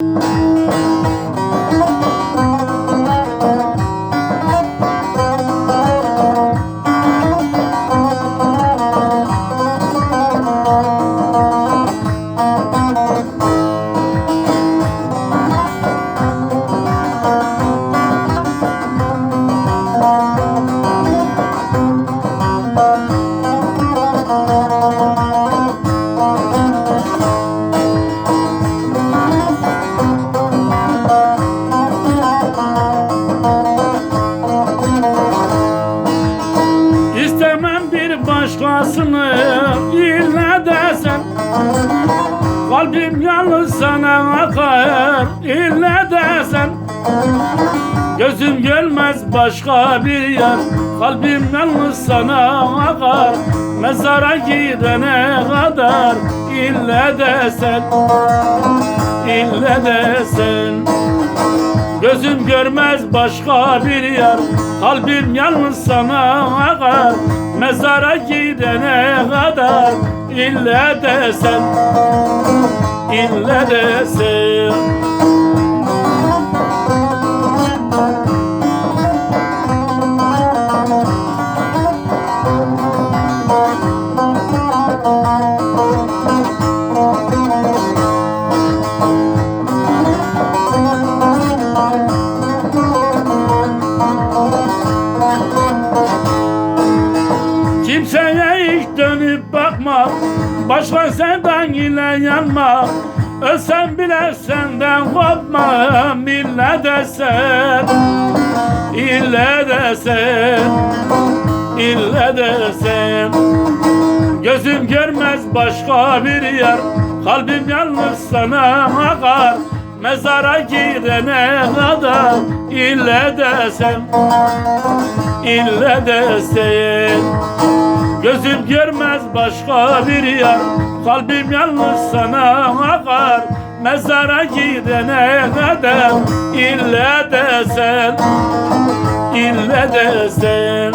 Música başkasını ille desen Kalbim yalnız sana akar ille desen Gözüm görmez başka bir yer Kalbim yalnız sana akar. Mezara gidene kadar ille desen ille desen. Gözüm görmez başka bir yer Kalbim yalnız sana akar Mezara gidene kadar ille desen ille desen Kimseye ilk dönüp bakma. Başka senden ile yanma. Ölsem bile senden kopmam İlle desen İlle desen İlle desen Gözüm görmez başka bir yer. Kalbim yalnız sana akar. Mezara gidene kadar ille desem ille desem görmez başka bir yer Kalbim yalnız sana akar. Mezara gidene kadar ille desen ille desen